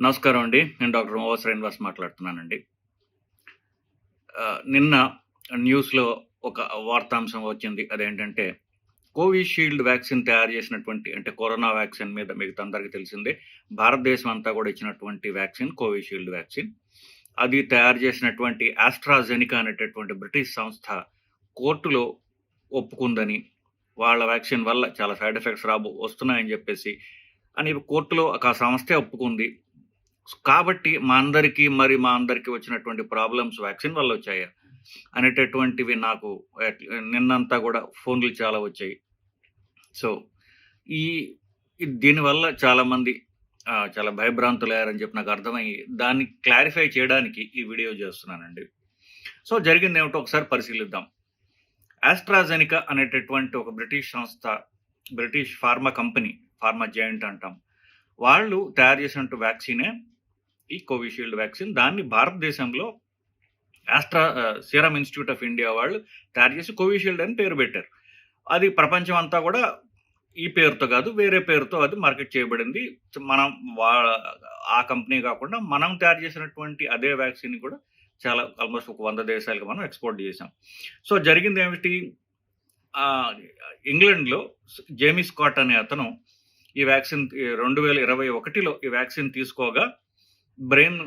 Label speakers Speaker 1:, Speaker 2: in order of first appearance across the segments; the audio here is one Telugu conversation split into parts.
Speaker 1: నమస్కారం అండి. నేను డాక్టర్ మోవ శ్రీనివాస్ మాట్లాడుతున్నానండి. నిన్న న్యూస్లో ఒక వార్తాంశం వచ్చింది. అదేంటంటే కోవిషీల్డ్ వ్యాక్సిన్ తయారు చేసినటువంటి అంటే కరోనా వ్యాక్సిన్ మీద మీకు అందరికీ తెలిసిందే భారతదేశం అంతా కూడా ఇచ్చినటువంటి వ్యాక్సిన్ కోవిషీల్డ్ వ్యాక్సిన్. అది తయారు చేసినటువంటి ఆస్ట్రాజెనికా అనేటటువంటి బ్రిటిష్ సంస్థ కోర్టులో ఒప్పుకుందని వాళ్ళ వ్యాక్సిన్ వల్ల చాలా సైడ్ ఎఫెక్ట్స్ రాబో వస్తున్నాయని చెప్పేసి అని కోర్టులో ఒక సంస్థే ఒప్పుకుంది. కాబట్టి మా అందరికీ మరి మా అందరికీ వచ్చినటువంటి ప్రాబ్లమ్స్ వ్యాక్సిన్ వల్ల వచ్చాయా? అనేటటువంటివి నాకు నిన్నంతా కూడా ఫోన్లు చాలా వచ్చాయి. సో ఈ దీనివల్ల చాలామంది చాలా భయభ్రాంతులయ్యారని చెప్పి నాకు అర్థమయ్యి దాన్ని క్లారిఫై చేయడానికి ఈ వీడియో చేస్తున్నానండి. సో జరిగింది ఏమిటో ఒకసారి పరిశీలిద్దాం. ఆస్ట్రాజెనికా అనేటటువంటి ఒక బ్రిటిష్ సంస్థ British pharma company pharma giant అంటాం. వాళ్ళు తయారు చేసినట్టు వ్యాక్సినే ఈ కోవిషీల్డ్ వ్యాక్సిన్. దాన్ని భారతదేశంలో Astra Serum Institute of India వాళ్ళు తయారు చేసి కోవిషీల్డ్ అని పేరు పెట్టారు. అది ప్రపంచం అంతా కూడా ఈ పేరుతో కాదు వేరే పేరుతో అది మార్కెట్ చేయబడింది. మనం వా ఆ కంపెనీ కాకుండా మనం తయారు చేసినటువంటి అదే వ్యాక్సిన్ కూడా చాలా ఆల్మోస్ట్ ఒక వంద దేశాలకు మనం ఎక్స్పోర్ట్ చేసాం సో జరిగింది ఏమిటి? ఇంగ్లాండ్లో జేమీ స్కాట్ అనే అతను ఈ వ్యాక్సిన్ రెండు వేల ఇరవై ఒకటిలో ఈ వ్యాక్సిన్ తీసుకోగా బ్రెయిన్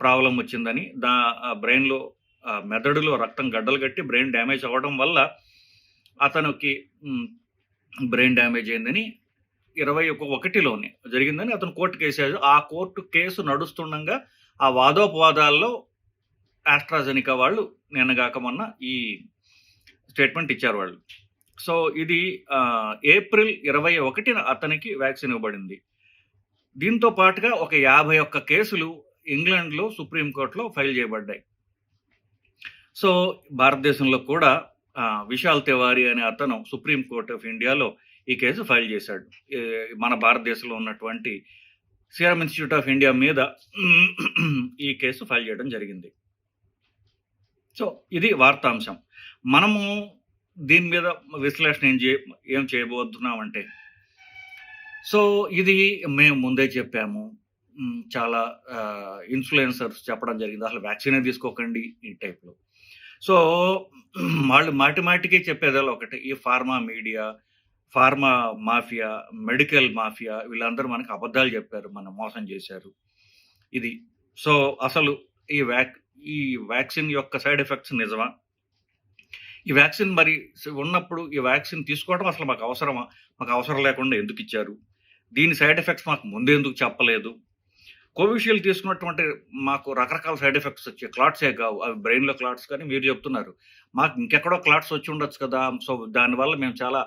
Speaker 1: ప్రాబ్లం వచ్చిందని దా బ్రెయిన్లో మెదడులో రక్తం గడ్డలు కట్టి బ్రెయిన్ డ్యామేజ్ అవ్వడం వల్ల అతనికి బ్రెయిన్ డ్యామేజ్ అయిందని ఇరవై ఒక ఒకటిలోనే జరిగిందని అతను కోర్టు కేసాడు ఆ కోర్టు కేసు నడుస్తుండగా ఆ వాదోపవాదాల్లో ఆస్ట్రాజెనికా వాళ్ళు నిన్నగాక మొన్న ఈ స్టేట్మెంట్ ఇచ్చారు వాళ్ళు. సో ఇది ఏప్రిల్ ఇరవై ఒకటిన అతనికి వ్యాక్సిన్ ఇవ్వబడింది. దీంతో పాటుగా ఒక యాభై ఒక్క కేసులు ఇంగ్లాండ్లో సుప్రీంకోర్టులో ఫైల్ చేయబడ్డాయి. సో భారతదేశంలో కూడా విశాల్ తివారి అనే అతను సుప్రీంకోర్ట్ ఆఫ్ ఇండియాలో ఈ కేసు ఫైల్ చేశాడు. మన భారతదేశంలో ఉన్నటువంటి సీరం ఇన్స్టిట్యూట్ ఆఫ్ ఇండియా మీద ఈ కేసు ఫైల్ చేయడం జరిగింది. సో ఇది వార్తాంశం. మనము దీని మీద విశ్లేషణ ఏం చేయ ఏం చేయబోతున్నామంటే సో ఇది మేము ముందే చెప్పాము. చాలా ఇన్ఫ్లుయెన్సర్స్ చెప్పడం జరిగింది. అసలు వ్యాక్సినే తీసుకోకండి ఈ టైప్లో. సో వాళ్ళు మాటి మాటికి చెప్పేదాళ్ళు ఒకటి ఈ pharma media pharma mafia medical mafia వీళ్ళందరూ మనకు అబద్ధాలు చెప్పారు మనం మోసం చేశారు. ఇది. సో అసలు ఈ వ్యాక్ ఈ వ్యాక్సిన్ యొక్క సైడ్ ఎఫెక్ట్స్ నిజమా? ఈ వ్యాక్సిన్ మరి ఉన్నప్పుడు ఈ వ్యాక్సిన్ తీసుకోవడం అసలు మాకు అవసరమా? మాకు అవసరం లేకుండా ఎందుకు ఇచ్చారు? దీని సైడ్ ఎఫెక్ట్స్ మాకు ముందేందుకు చెప్పలేదు? కోవిషీల్డ్ తీసుకున్నటువంటి మాకు రకరకాల సైడ్ ఎఫెక్ట్స్ వచ్చాయి. క్లాట్సే కావు అవి బ్రెయిన్లో క్లాట్స్ కానీ మీరు చెప్తున్నారు. మాకు ఇంకెక్కడో క్లాట్స్ వచ్చి ఉండొచ్చు కదా. సో దానివల్ల మేము చాలా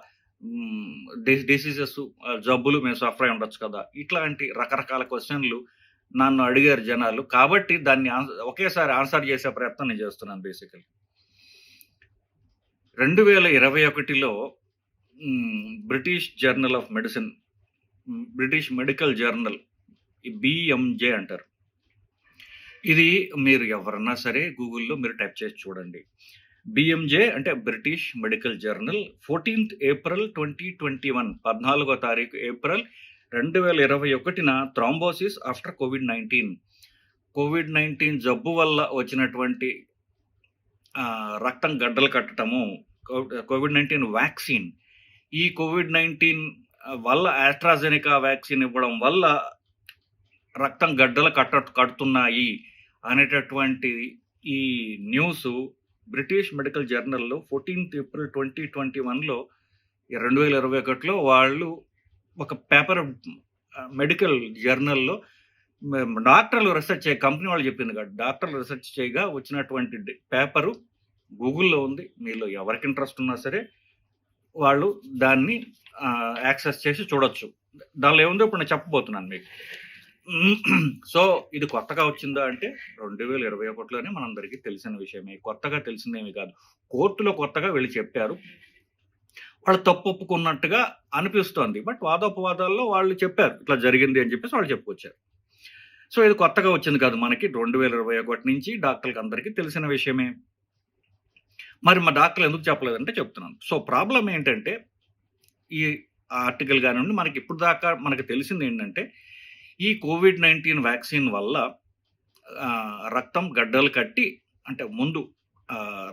Speaker 1: డిసీజెస్ జబ్బులు మేము సఫర్ అయి ఉండొచ్చు కదా. ఇట్లాంటి రకరకాల క్వశ్చన్లు నన్ను అడిగారు జనాలు. కాబట్టి దాన్ని ఒకేసారి ఆన్సర్ చేసే ప్రయత్నం నేను చేస్తున్నాను బేసికలీ. రెండు వేల ఇరవై ఒకటిలో British journal of medicine British medical journal BMJ అంటారు. ఇది మీరు ఎవరన్నా సరే గూగుల్లో మీరు టైప్ చేసి చూడండి. బిఎంజే అంటే British Medical Journal fourteenth April twenty twenty one పద్నాలుగో తారీఖు ఏప్రిల్ రెండు వేల ఇరవై ఒకటిన thrombosis after Covid nineteen. Covid nineteen జబ్బు వల్ల వచ్చినటువంటి రక్తం గడ్డలు కట్టడము కోవిడ్ నైన్టీన్ వ్యాక్సిన్. ఈ కోవిడ్ నైన్టీన్ వల్ల ఆస్ట్రాజెనికా వ్యాక్సిన్ ఇవ్వడం వల్ల రక్తం గడ్డలు కట్ట కడుతున్నాయి అనేటటువంటి ఈ న్యూస్ బ్రిటిష్ మెడికల్ జర్నల్లో ఫోర్టీన్త్ ఏప్రిల్ ట్వంటీ ట్వంటీ వన్లో రెండు వేల ఇరవై ఒకటిలో వాళ్ళు ఒక పేపర్ మెడికల్ జర్నల్లో డాక్టర్లు రీసెర్చ్ చేయ కంపెనీ వాళ్ళు చెప్పింది కదా డాక్టర్లు రీసెర్చ్ చేయగా వచ్చినటువంటి పేపరు గూగుల్లో ఉంది మీలో ఎవరికి ఇంట్రెస్ట్ ఉన్నా సరే వాళ్ళు దాన్ని యాక్సెస్ చేసి చూడొచ్చు. దానిలో ఏముందో ఇప్పుడు నేను చెప్పబోతున్నాను మీకు. సో ఇది కొత్తగా వచ్చిందా అంటే రెండు వేల ఇరవై ఒకటిలోనే మనందరికీ తెలిసిన విషయమే. కొత్తగా తెలిసిందేమి కాదు. కోర్టులో కొత్తగా వెళ్ళి చెప్పారు. వాళ్ళు తప్పు ఒప్పుకున్నట్టుగా అనిపిస్తోంది. బట్ వాదోపవాదాల్లో వాళ్ళు చెప్పారు. ఇట్లా జరిగింది అని చెప్పేసి వాళ్ళు చెప్పుకొచ్చారు. సో ఇది కొత్తగా వచ్చింది కాదు మనకి. రెండు వేల ఇరవై ఒకటి నుంచి డాక్టర్లకు అందరికీ తెలిసిన విషయమే. మరి మా డాక్టర్లు ఎందుకు చెప్పలేదంటే చెప్తున్నాను. సో ప్రాబ్లం ఏంటంటే ఈ ఆర్టికల్ కానివ్వండి మనకి ఇప్పుడు దాకా మనకు తెలిసింది ఏంటంటే ఈ కోవిడ్ నైన్టీన్ వ్యాక్సిన్ వల్ల రక్తం గడ్డలు కట్టి అంటే ముందు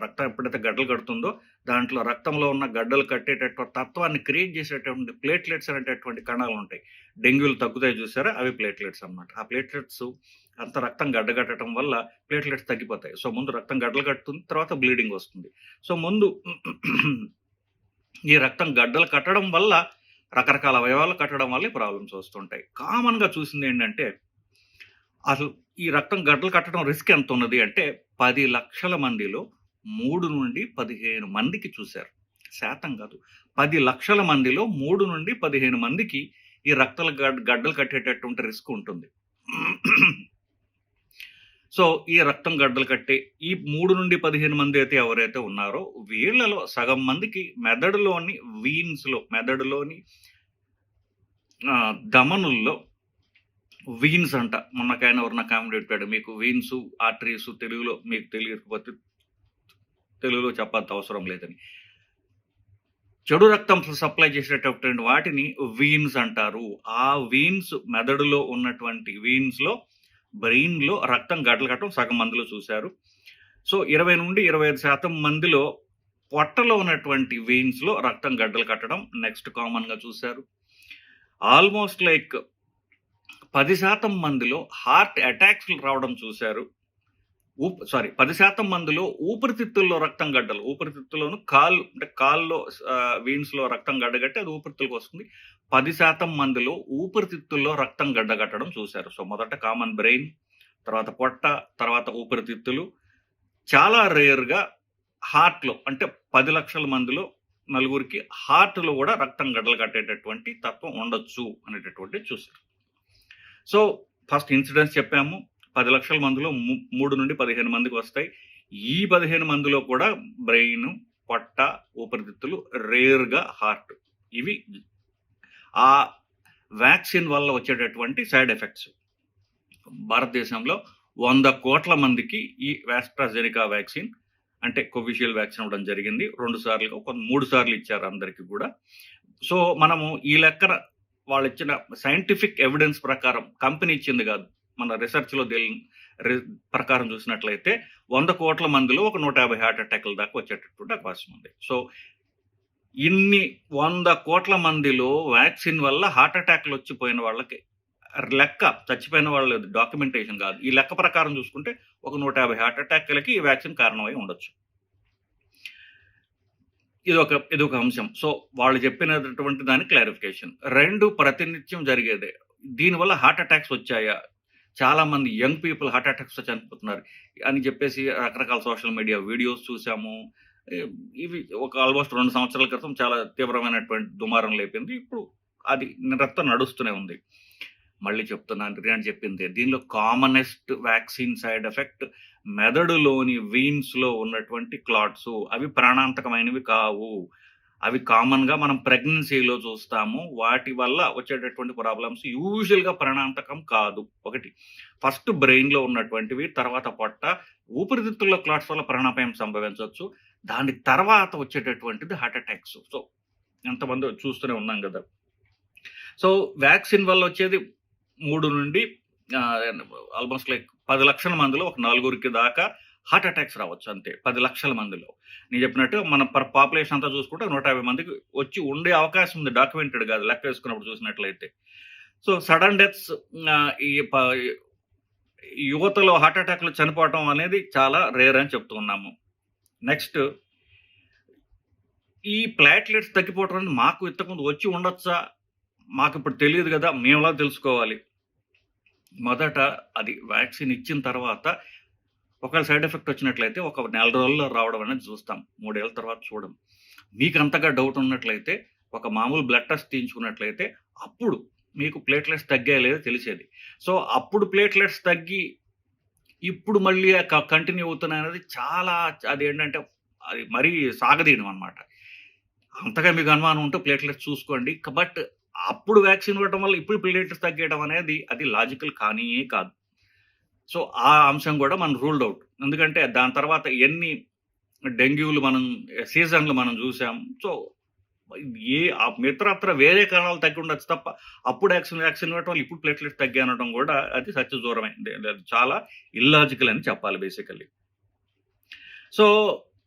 Speaker 1: రక్తం ఎప్పుడైతే గడ్డలు కడుతుందో దాంట్లో రక్తంలో ఉన్న గడ్డలు కట్టేటటువంటి తత్వాన్ని క్రియేట్ చేసేటటువంటి ప్లేట్లెట్స్ అనేటటువంటి కణాలు ఉంటాయి. డెంగ్యూలు తగ్గుతాయి చూసారా? అవి ప్లేట్లెట్స్ అన్నమాట. ఆ ప్లేట్లెట్స్ అంత రక్తం గడ్డగట్టడం వల్ల ప్లేట్లెట్స్ తగ్గిపోతాయి. సో ముందు రక్తం గడ్డలు కట్టుతుంది తర్వాత బ్లీడింగ్ వస్తుంది. సో ముందు ఈ రక్తం గడ్డలు కట్టడం వల్ల రకరకాల అవయవాలు కట్టడం వల్ల ప్రాబ్లమ్స్ వస్తుంటాయి. కామన్గా చూసింది ఏంటంటే అసలు ఈ రక్తం గడ్డలు కట్టడం రిస్క్ ఎంత ఉన్నది అంటే పది లక్షల మందిలో మూడు నుండి పదిహేను మందికి చూశారు. శాతం కాదు. పది లక్షల మందిలో మూడు నుండి పదిహేను మందికి ఈ రక్తల గడ్డలు కట్టేటటువంటి రిస్క్ ఉంటుంది. సో ఈ రక్తం గడ్డలు కట్టే ఈ మూడు నుండి పదిహేను మంది అయితే ఎవరైతే ఉన్నారో వీళ్ళలో సగం మందికి మెదడులోని వీన్స్లో మెదడులోని దమనుల్లో ధమనుల్లో వీన్స్ అంట. మొన్నకైనా ఎవరన్నా కామెంట్ పెట్టాడు మీకు వీన్స్ ఆర్టరీస్ తెలుగులో మీకు తెలియకపోతే తెలుగులో చెప్పాల్సిన అవసరం లేదని. చెడు రక్తం సప్లై చేసేటటువంటి వాటిని వీన్స్ అంటారు. ఆ వీన్స్ మెదడులో ఉన్నటువంటి వీన్స్లో బ్రెయిన్లో రక్తం గడ్డలు కట్టడం సగం మందిలో చూశారు. సో ఇరవై నుండి ఇరవై ఐదు శాతం మందిలో పొట్టలో ఉన్నటువంటి వెయిన్స్లో రక్తం గడ్డలు కట్టడం నెక్స్ట్ కామన్గా చూశారు. ఆల్మోస్ట్ లైక్ పది శాతం మందిలో హార్ట్ అటాక్స్ రావడం చూశారు. ఊప్ సారీ పది శాతం మందిలో ఊపిరితిత్తుల్లో రక్తం గడ్డలు. ఊపిరితిత్తుల్లోను కాల్ అంటే కాల్లో వీన్స్లో రక్తం గడ్డగట్టి అది ఊపిరితిత్తులకు వస్తుంది. పది శాతం మందిలో ఊపిరితిత్తుల్లో రక్తం గడ్డగట్టడం చూశారు. సో మొదట కామన్ బ్రెయిన్ తర్వాత పొట్ట తర్వాత ఊపిరితిత్తులు. చాలా రేర్గా హార్ట్లో అంటే పది లక్షల మందిలో నలుగురికి హార్ట్లో కూడా రక్తం గడ్డలు కట్టేటటువంటి తత్వం ఉండొచ్చు అనేటటువంటి చూశారు. సో ఫస్ట్ ఇన్సిడెంట్స్ చెప్పాము. పది లక్షల మందిలో మూడు నుండి పదిహేను మందికి వస్తాయి. ఈ పదిహేను మందిలో కూడా బ్రెయిన్ పొట్ట ఊపిరితిత్తులు రేర్గా హార్ట్ ఇవి ఆ వ్యాక్సిన్ వల్ల వచ్చేటటువంటి సైడ్ ఎఫెక్ట్స్. భారతదేశంలో వంద కోట్ల మందికి ఈ వ్యాస్ట్రాజెనికా వ్యాక్సిన్ అంటే కోవిషీల్డ్ వ్యాక్సిన్ ఇవ్వడం జరిగింది. రెండు సార్లు ఒక మూడు సార్లు ఇచ్చారు అందరికీ కూడా. సో మనము ఈ లెక్కన వాళ్ళు ఇచ్చిన సైంటిఫిక్ ఎవిడెన్స్ ప్రకారం కంపెనీ ఇచ్చింది కాదు. మన రీసెర్చ్లో దేని రి- ప్రకారం చూసినట్లయితే వంద కోట్ల మందిలో ఒక నూట యాభై హార్ట్ అటాక్ల దాకా వచ్చేటటువంటి అవకాశం ఉంది. సో ఇన్ని వంద కోట్ల మందిలో వ్యాక్సిన్ వల్ల హార్ట్ అటాక్లు వచ్చిపోయిన వాళ్ళకి లెక్క చచ్చిపోయిన వాళ్ళు డాక్యుమెంటేషన్ కాదు. ఈ లెక్క ప్రకారం చూసుకుంటే ఒక నూట యాభై హార్ట్ అటాక్లకి ఈ వ్యాక్సిన్ కారణమై ఉండొచ్చు. ఇది ఒక ఇది ఒక అంశం. సో వాళ్ళు చెప్పినటువంటి దాని క్లారిఫికేషన్. రెండు ప్రతినిత్యం జరిగేదే. దీనివల్ల హార్ట్ అటాక్స్ వచ్చాయా? చాలామంది యంగ్ పీపుల్ హార్ట్ అటాక్స్ చనిపోతున్నారు. అని చెప్పేసి రకరకాల సోషల్ మీడియా వీడియోస్ చూసాము. ఇవి ఒక ఆల్మోస్ట్ రెండు సంవత్సరాల క్రితం చాలా తీవ్రమైనటువంటి దుమారం లేపింది. ఇప్పుడు అది నిరంతరం నడుస్తూనే ఉంది. మళ్ళీ చెప్తున్నాను రియాన్ చెప్పింది దీనిలో కామనెస్ట్ వ్యాక్సిన్ సైడ్ ఎఫెక్ట్ మెదడులోని వీన్స్లో ఉన్నటువంటి క్లాట్స్ అవి ప్రాణాంతకమైనవి కావు. అవి కామన్గా మనం ప్రెగ్నెన్సీలో చూస్తాము. వాటి వల్ల వచ్చేటటువంటి ప్రాబ్లమ్స్ యూజువల్గా ప్రణాంతకం ప్రాణాంతకం కాదు. ఒకటి ఫస్ట్ బ్రెయిన్లో ఉన్నటువంటివి తర్వాత పొట్ట ఊపిరితిత్తుల క్లాట్స్ వల్ల ప్రాణాపాయం సంభవించవచ్చు. దాని తర్వాత వచ్చేటటువంటిది హార్ట్ అటాక్స్ సో ఎంతమంది చూస్తూనే ఉన్నాం కదా. సో వ్యాక్సిన్ వల్ల వచ్చేది మూడు నుండి ఆల్మోస్ట్ లైక్ పది లక్షల మందిలో ఒక నలుగురికి దాకా హార్ట్ అటాక్స్ రావచ్చు అంతే. పది లక్షల మందిలో. నేను చెప్పినట్టు మన పర్ పాపులేషన్ అంతా చూసుకుంటే నూట యాభై మందికి వచ్చి ఉండే అవకాశం ఉంది. డాక్యుమెంటెడ్ కాదు. లెక్క వేసుకున్నప్పుడు చూసినట్లయితే. సో సడన్ డెత్స్ ఈ యువతలో హార్ట్ అటాక్లు చనిపోవటం అనేది చాలా రేర్ అని చెప్తూ ఉన్నాము. నెక్స్ట్ ఈ ప్లాట్లెట్స్ తగ్గిపోవటం అనేది మాకు ఇంతకుముందు వచ్చి ఉండొచ్చా? మాకు ఇప్పుడు తెలియదు కదా. మేములా తెలుసుకోవాలి. మొదట అది వ్యాక్సిన్ ఇచ్చిన తర్వాత ఒకవేళ సైడ్ ఎఫెక్ట్ వచ్చినట్లయితే ఒక నెల రోజుల్లో రావడం అనేది చూస్తాం. మూడేళ్ళ తర్వాత చూడం. మీకు అంతగా డౌట్ ఉన్నట్లయితే ఒక మామూలు బ్లడ్ టెస్ట్ తీయించుకున్నట్లయితే అప్పుడు మీకు ప్లేట్లెట్స్ తగ్గాయో లేదో తెలిసేది. సో అప్పుడు ప్లేట్లెట్స్ తగ్గి ఇప్పుడు మళ్ళీ కంటిన్యూ అవుతున్నాయి అనేది చాలా అది ఏంటంటే అది మరీ సాగదీయడం అనమాట అంతగా మీకు అనుమానం ఉంటే ప్లేట్లెట్స్ చూసుకోండి. బట్ అప్పుడు వ్యాక్సిన్ ఇవ్వడం వల్ల ఇప్పుడు ప్లేట్లెట్స్ తగ్గడం అనేది అది లాజికల్ కానీ కాదు. సో ఆ అంశం కూడా మనం రూల్డ్ అవుట్. ఎందుకంటే దాని తర్వాత ఎన్ని డెంగ్యూలు మనం సీజన్లు మనం చూసాం. సో ఏ మిత్రత్ర వేరే కారణాలు తగ్గి ఉండొచ్చు తప్ప అప్పుడు యాక్సిన్ వ్యాక్సిన్ ఇవ్వటం వల్ల ఇప్పుడు ప్లేట్లెట్స్ తగ్గి అనడం కూడా అది సత్య దూరమైంది అది చాలా ఇల్లాజికల్ అని చెప్పాలి బేసికల్లీ. సో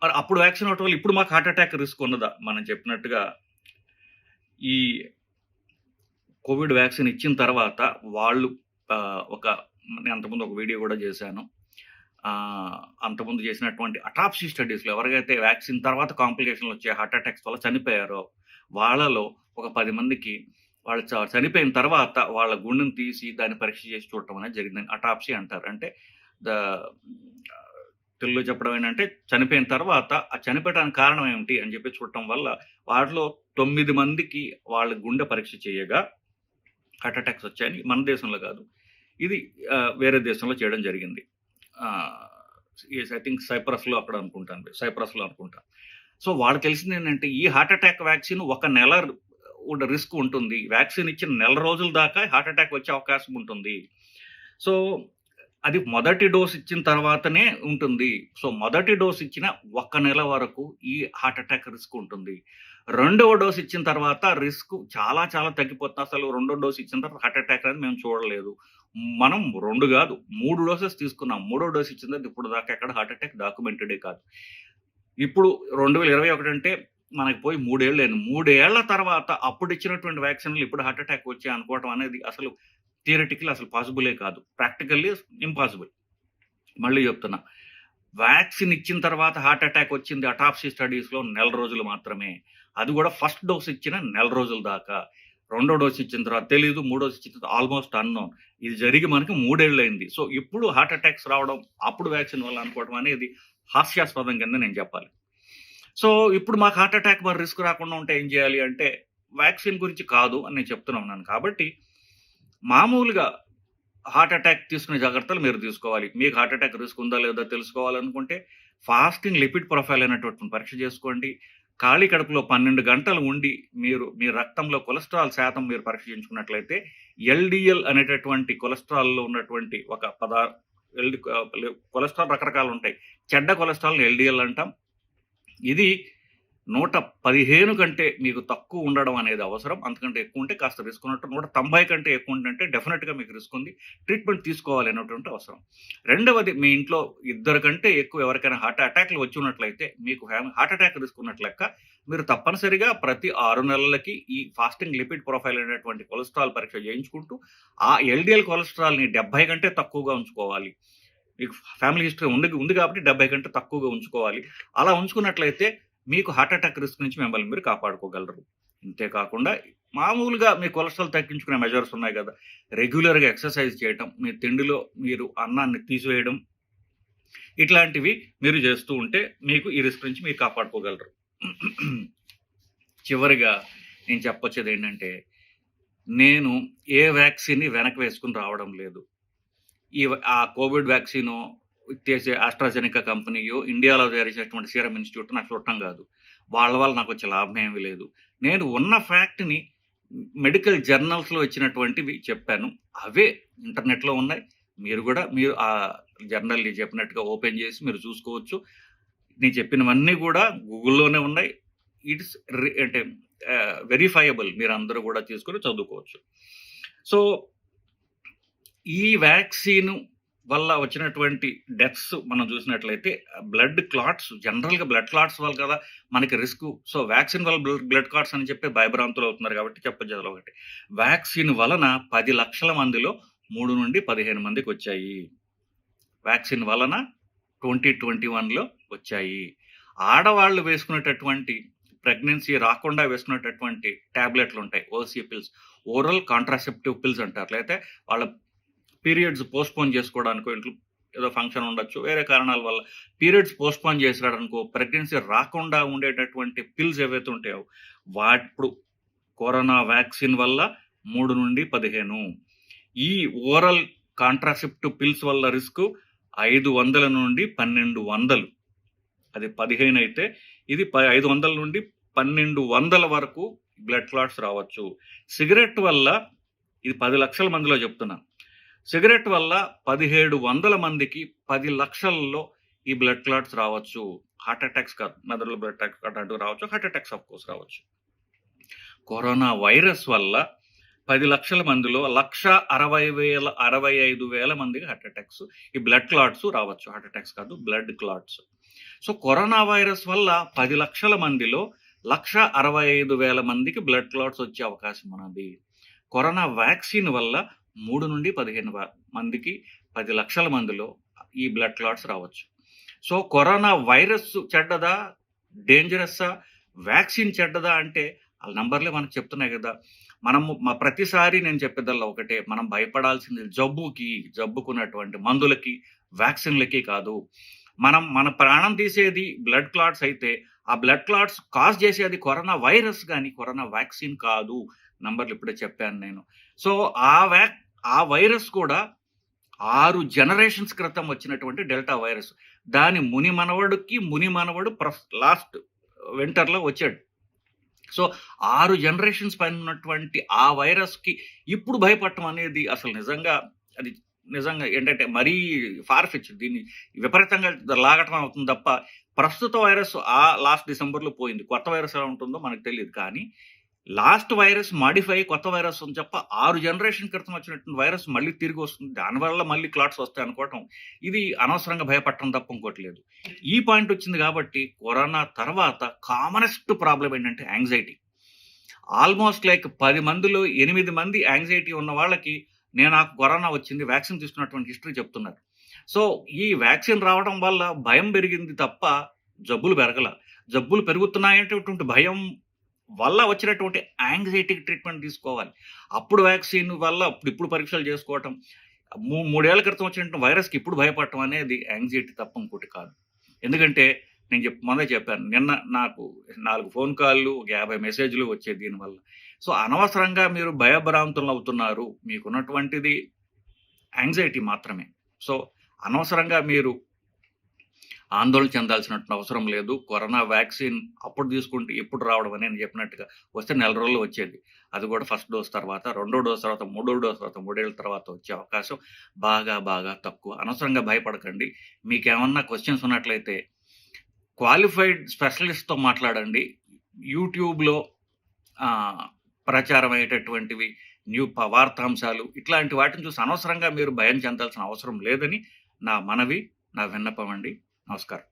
Speaker 1: మరి అప్పుడు వ్యాక్సిన్ అవ్వటం వల్ల ఇప్పుడు మాకు హార్ట్ అటాక్ రిస్క్ ఉన్నదా? మనం చెప్పినట్టుగా ఈ కోవిడ్ వ్యాక్సిన్ ఇచ్చిన తర్వాత వాళ్ళు ఒక నేను అంతకుముందు ఒక వీడియో కూడా చేశాను. అంతకుముందు చేసినటువంటి అటాప్సీ స్టడీస్లో ఎవరికైతే వ్యాక్సిన్ తర్వాత కాంప్లికేషన్లు వచ్చే హార్ట్ అటాక్స్ వల్ల చనిపోయారో వాళ్ళలో ఒక పది మందికి వాళ్ళు చ- చనిపోయిన తర్వాత వాళ్ళ గుండెను తీసి దాన్ని పరీక్ష చేసి చూడటం అనేది జరిగిందని అటాప్సీ అంటారు. అంటే ద తెలుగులో చెప్పడం ఏంటంటే చనిపోయిన తర్వాత ఆ చనిపోయడానికి కారణం ఏమిటి అని చెప్పి చూడటం వల్ల వాటిలో తొమ్మిది మందికి వాళ్ళ గుండె పరీక్ష చేయగా హార్ట్ అటాక్స్ వచ్చాయని మన దేశంలో కాదు. ఇది వేరే దేశంలో చేయడం జరిగింది. ఐ థింక్ సైప్రస్లో అక్కడ అనుకుంటాను సైప్రస్లో అనుకుంటాను సో వాళ్ళకి తెలిసింది ఏంటంటే ఈ హార్ట్ అటాక్ వ్యాక్సిన్ ఒక నెల రిస్క్ ఉంటుంది. వ్యాక్సిన్ ఇచ్చిన నెల రోజుల దాకా హార్ట్ అటాక్ వచ్చే అవకాశం ఉంటుంది. సో అది మొదటి డోస్ ఇచ్చిన తర్వాతనే ఉంటుంది. సో మొదటి డోస్ ఇచ్చిన ఒక్క నెల వరకు ఈ హార్ట్ అటాక్ రిస్క్ ఉంటుంది. రెండవ డోస్ ఇచ్చిన తర్వాత రిస్క్ చాలా చాలా తగ్గిపోతుంది. అసలు రెండో డోస్ ఇచ్చిన తర్వాత హార్ట్ అటాక్ అనేది మేము చూడలేదు. మనం రెండు కాదు మూడు డోసెస్ తీసుకున్నాం. మూడో డోస్ ఇచ్చింది ఇప్పుడు దాకా ఎక్కడ హార్ట్ అటాక్ డాక్యుమెంటెడే కాదు. ఇప్పుడు రెండు వేల ఇరవై ఒకటి అంటే మనకి పోయి మూడేళ్ళు లేదు మూడేళ్ళ తర్వాత అప్పుడు ఇచ్చినటువంటి వ్యాక్సిన్లు ఇప్పుడు హార్ట్ అటాక్ వచ్చాయి అనుకోవటం అనేది అసలు థియరటికల్ అసలు పాసిబులే కాదు. ప్రాక్టికల్లీ ఇంపాసిబుల్ మళ్ళీ చెప్తున్నా. వ్యాక్సిన్ ఇచ్చిన తర్వాత హార్ట్ అటాక్ వచ్చింది అటాప్సీ స్టడీస్లో నెల రోజులు మాత్రమే. అది కూడా ఫస్ట్ డోస్ ఇచ్చిన నెల రోజుల దాకా. రెండో డోస్ ఇచ్చిన తర్వాత తెలియదు మూడో డోస్ ఇచ్చిన తర్వాత ఆల్మోస్ట్ అన్నోన్. ఇది జరిగి మనకి మూడేళ్ళు అయింది సో ఇప్పుడు హార్ట్ అటాక్స్ రావడం అప్పుడు వ్యాక్సిన్ వల్ల అనుకోవడం అనేది హాస్యాస్పదం కింద నేను చెప్పాలి. సో ఇప్పుడు మాకు హార్ట్ అటాక్ మరి రిస్క్ రాకుండా ఉంటే ఏం చేయాలి అంటే వ్యాక్సిన్ గురించి కాదు అని నేను చెప్తున్నా ఉన్నాను. కాబట్టి మామూలుగా హార్ట్ అటాక్ తీసుకునే జాగ్రత్తలు మీరు తీసుకోవాలి. మీకు హార్ట్ అటాక్ రిస్క్ ఉందా లేదా తెలుసుకోవాలనుకుంటే ఫాస్టింగ్ లిపిడ్ ప్రొఫైల్ అనేటువంటి పరీక్ష చేసుకోండి. ఖాళీ కడుపులో పన్నెండు గంటలు ఉండి మీరు మీ రక్తంలో కొలెస్ట్రాల్ శాతం మీరు పరీక్షించుకున్నట్లయితే ఎల్డిఎల్ అనేటటువంటి కొలెస్ట్రాల్లో ఉన్నటువంటి ఒక పదా ఎల్డి కొలెస్ట్రాల్ రకరకాలు ఉంటాయి. చెడ్డ కొలెస్ట్రాల్ని ఎల్డిఎల్ అంటాం. ఇది నూట పదిహేను కంటే మీకు తక్కువ ఉండడం అనేది అవసరం. అంతకంటే ఎక్కువ ఉంటే కాస్త రిస్క్ ఉన్నట్టు నూట తొంభై కంటే ఎక్కువ ఉంటే డెఫినెట్గా మీకు రిస్క్ ఉంది. ట్రీట్మెంట్ తీసుకోవాలి అనేటువంటి అవసరం. రెండవది మీ ఇంట్లో ఇద్దరు కంటే ఎక్కువ ఎవరికైనా హార్ట్ అటాక్లు వచ్చి ఉన్నట్లయితే మీకు హార్ట్ అటాక్ రిస్క్ ఉన్నట్లు లెక్క మీరు తప్పనిసరిగా ప్రతి ఆరు నెలలకి ఈ ఫాస్టింగ్ లిపిడ్ ప్రొఫైల్ అనేటువంటి కొలెస్ట్రాల్ పరీక్ష చేయించుకుంటూ ఆ ఎల్డిఎల్ కొలెస్ట్రాల్ని డెబ్బై కంటే తక్కువగా ఉంచుకోవాలి. మీకు ఫ్యామిలీ హిస్టరీ ఉంది ఉంది కాబట్టి డెబ్బై కంటే తక్కువగా ఉంచుకోవాలి. అలా ఉంచుకున్నట్లయితే మీకు హార్ట్ అటాక్ రిస్క్ నుంచి మిమ్మల్ని మీరు కాపాడుకోగలరు. అంతేకాకుండా మామూలుగా మీ కొలెస్ట్రాల్ తగ్గించుకునే మెజర్స్ ఉన్నాయి కదా. రెగ్యులర్గా ఎక్సర్సైజ్ చేయటం మీ తిండిలో మీరు అన్నాన్ని తీసివేయడం ఇట్లాంటివి మీరు చేస్తూ ఉంటే మీకు ఈ రిస్క్ నుంచి మీరు కాపాడుకోగలరు. చివరిగా నేను చెప్పొచ్చేది ఏంటంటే నేను ఏ వ్యాక్సిన్ని వెనక్కి వేసుకుని రావడం లేదు. ఈ ఆ కోవిడ్ వ్యాక్సిను చేసే ఆస్ట్రాజెనికా కంపెనీయో ఇండియాలో తయారు చేసినటువంటి సీరం ఇన్స్టిట్యూట్ నాకు చూడటం కాదు. వాళ్ళ వల్ల నాకు వచ్చే లాభం ఏమీ లేదు. నేను ఉన్న ఫ్యాక్ట్ని మెడికల్ జర్నల్స్లో ఇచ్చినటువంటివి చెప్పాను. అవే ఇంటర్నెట్లో ఉన్నాయి. మీరు కూడా మీరు ఆ జర్నల్ చెప్పినట్టుగా ఓపెన్ చేసి మీరు చూసుకోవచ్చు. నేను చెప్పినవన్నీ కూడా గూగుల్లోనే ఉన్నాయి. ఇట్స్ అంటే వెరిఫైయబుల్ మీరు అందరూ కూడా తీసుకొని చదువుకోవచ్చు. సో ఈ వ్యాక్సిన్ వల్ల వచ్చినటువంటి డెత్స్ మనం చూసినట్లయితే బ్లడ్ క్లాట్స్ జనరల్గా బ్లడ్ క్లాట్స్ వల్ల కదా మనకి రిస్క్. సో వ్యాక్సిన్ వల్ల బ్లడ్ బ్లడ్ క్లాట్స్ అని చెప్పి భయభ్రాంతులు అవుతున్నారు కాబట్టి చెప్పచ్చు ఒకటి. వ్యాక్సిన్ వలన పది లక్షల మందిలో మూడు నుండి పదిహేను మందికి వచ్చాయి. వ్యాక్సిన్ వలన ట్వంటీ ట్వంటీ వన్లో వచ్చాయి. ఆడవాళ్ళు వేసుకునేటటువంటి ప్రెగ్నెన్సీ రాకుండా వేసుకునేటటువంటి ట్యాబ్లెట్లు ఉంటాయి OC pills. Oral contraceptive pills అంటారు. లేకపోతే వాళ్ళ పీరియడ్స్ పోస్ట్పోన్ చేసుకోవడానికి ఇంట్లో ఏదో ఫంక్షన్ ఉండొచ్చు వేరే కారణాల వల్ల పీరియడ్స్ పోస్ట్పోన్ చేసాడనుకో ప్రెగ్నెన్సీ రాకుండా ఉండేటటువంటి పిల్స్ ఏవైతే ఉంటాయో వాటిప్పుడు కరోనా వ్యాక్సిన్ వల్ల మూడు నుండి పదిహేను. ఈ ఓరల్ కాంట్రాసెప్టివ్ పిల్స్ వల్ల రిస్క్ ఐదు వందల నుండి పన్నెండు వందలు. అది పదిహేను అయితే ఇది ప ఐదు వందల నుండి పన్నెండు వందల వరకు బ్లడ్ క్లాట్స్ రావచ్చు. సిగరెట్ వల్ల ఇది పది లక్షల మందిలో చెప్తున్నాను సిగరెట్ వల్ల పదిహేడు వందల మందికి పది లక్షల్లో ఈ బ్లడ్ క్లాట్స్ రావచ్చు. హార్ట్ అటాక్స్ కాదు మెదడులో బ్లడ్ అటాక్ అటాక్ రావచ్చు. హార్ట్ అటాక్స్ ఆఫ్ కోర్స్ రావచ్చు. కరోనా వైరస్ వల్ల పది లక్షల మందిలో లక్ష అరవై వేల అరవై ఐదు వేల మందికి హార్ట్ అటాక్స్ ఈ బ్లడ్ క్లాట్స్ రావచ్చు. హార్ట్ అటాక్స్ కాదు blood clots. So corona virus వల్ల పది లక్షల మందిలో లక్ష అరవై ఐదు వేల మందికి బ్లడ్ క్లాట్స్ వచ్చే అవకాశం ఉన్నది. కరోనా వ్యాక్సిన్ వల్ల మూడు నుండి పదిహేను మందికి పది లక్షల మందిలో ఈ బ్లడ్ క్లాట్స్ రావచ్చు. సో కరోనా వైరస్ చెడ్డదా? డేంజరస్సా వ్యాక్సిన్ చెడ్డదా అంటే వాళ్ళ నంబర్లే మనకు చెప్తున్నాయి కదా. మనము మా ప్రతిసారి నేను చెప్పేదల్లా ఒకటే మనం భయపడాల్సింది జబ్బుకి జబ్బుకున్నటువంటి మందులకి వ్యాక్సిన్లకి కాదు. మనం మన ప్రాణం తీసేది బ్లడ్ క్లాట్స్ అయితే ఆ బ్లడ్ క్లాట్స్ కాజ్ చేసేది కరోనా వైరస్ కానీ కరోనా వ్యాక్సిన్ కాదు. నంబర్లు ఇప్పుడే చెప్పాను నేను. సో ఆ వ్యాక్ ఆ వైరస్ కూడా ఆరు జనరేషన్స్ క్రితం వచ్చినటువంటి డెల్టా వైరస్. దాని ముని మనవడికి ముని మనవడు లాస్ట్ వింటర్లో వచ్చాడు. సో ఆరు జనరేషన్స్ పైన ఉన్నటువంటి ఆ వైరస్కి ఇప్పుడు భయపడటం అనేది అసలు నిజంగా అది నిజంగా ఏంటంటే మరీ ఫార్ఫిచ్ దీన్ని విపరీతంగా లాగటం అవుతుంది తప్ప ప్రస్తుత వైరస్ ఆ లాస్ట్ డిసెంబర్లో పోయింది. కొత్త వైరస్ ఎలా ఉంటుందో మనకు తెలియదు. కానీ లాస్ట్ వైరస్ మాడిఫై కొత్త వైరస్ అని చెప్ప ఆరు జనరేషన్ క్రితం వచ్చినటువంటి వైరస్ మళ్ళీ తిరిగి వస్తుంది. దానివల్ల మళ్ళీ క్లాట్స్ వస్తాయి అనుకోవటం ఇది అనవసరంగా భయపడటం తప్ప ఇంకోటి లేదు. ఈ పాయింట్ వచ్చింది కాబట్టి కరోనా తర్వాత కామనెస్ట్ ప్రాబ్లం ఏంటంటే యాంగ్జైటీ ఆల్మోస్ట్ లైక్ పది మందిలో ఎనిమిది మంది యాంగ్జైటీ ఉన్న వాళ్ళకి నేను నాకు కరోనా వచ్చింది వ్యాక్సిన్ తీసుకున్నటువంటి హిస్టరీ చెప్తున్నారు. సో ఈ వ్యాక్సిన్ రావడం వల్ల భయం పెరిగింది తప్ప జబ్బులు పెరగల. జబ్బులు పెరుగుతున్నాయనేటువంటి భయం వల్ల వచ్చినటువంటి యాంగ్జైటీకి ట్రీట్మెంట్ తీసుకోవాలి. అప్పుడు వ్యాక్సిన్ వల్ల ఇప్పుడు ఇప్పుడు పరీక్షలు చేసుకోవటం మూ మూడేళ్ళ క్రితం వచ్చినటువంటి వైరస్కి ఇప్పుడు భయపడటం అనేది యాంగ్జైటీ తప్ప ఇంకోటి కాదు. ఎందుకంటే నేను చెప్ మొదలే చెప్పాను నిన్న నాకు నాలుగు ఫోన్ కాళ్ళు ఒక యాభై మెసేజ్లు వచ్చాయి దీనివల్ల. సో అనవసరంగా మీరు భయభ్రాంతులు అవుతున్నారు మీకున్నటువంటిది యాంగ్జైటీ మాత్రమే. సో అనవసరంగా మీరు ఆందోళన చెందాల్సిన అవసరం లేదు. కరోనా వ్యాక్సిన్ అప్పుడు తీసుకుంటే ఎప్పుడు రావడం అని నేను చెప్పినట్టుగా వస్తే నెల రోజులు వచ్చేది. అది కూడా ఫస్ట్ డోస్ తర్వాత రెండో డోస్ తర్వాత మూడో డోస్ తర్వాత మూడేళ్ళ తర్వాత వచ్చే అవకాశం బాగా బాగా తక్కువ. అనవసరంగా భయపడకండి. మీకు ఏమన్నా క్వశ్చన్స్ ఉన్నట్లయితే క్వాలిఫైడ్ స్పెషలిస్ట్తో మాట్లాడండి. యూట్యూబ్లో ప్రచారం అయ్యేటటువంటివి న్యూ వార్తాంశాలు ఇట్లాంటి వాటిని చూసి అనవసరంగా మీరు భయం చెందాల్సిన అవసరం లేదని నా మనవి నా విన్నపం అండి. నమస్కారం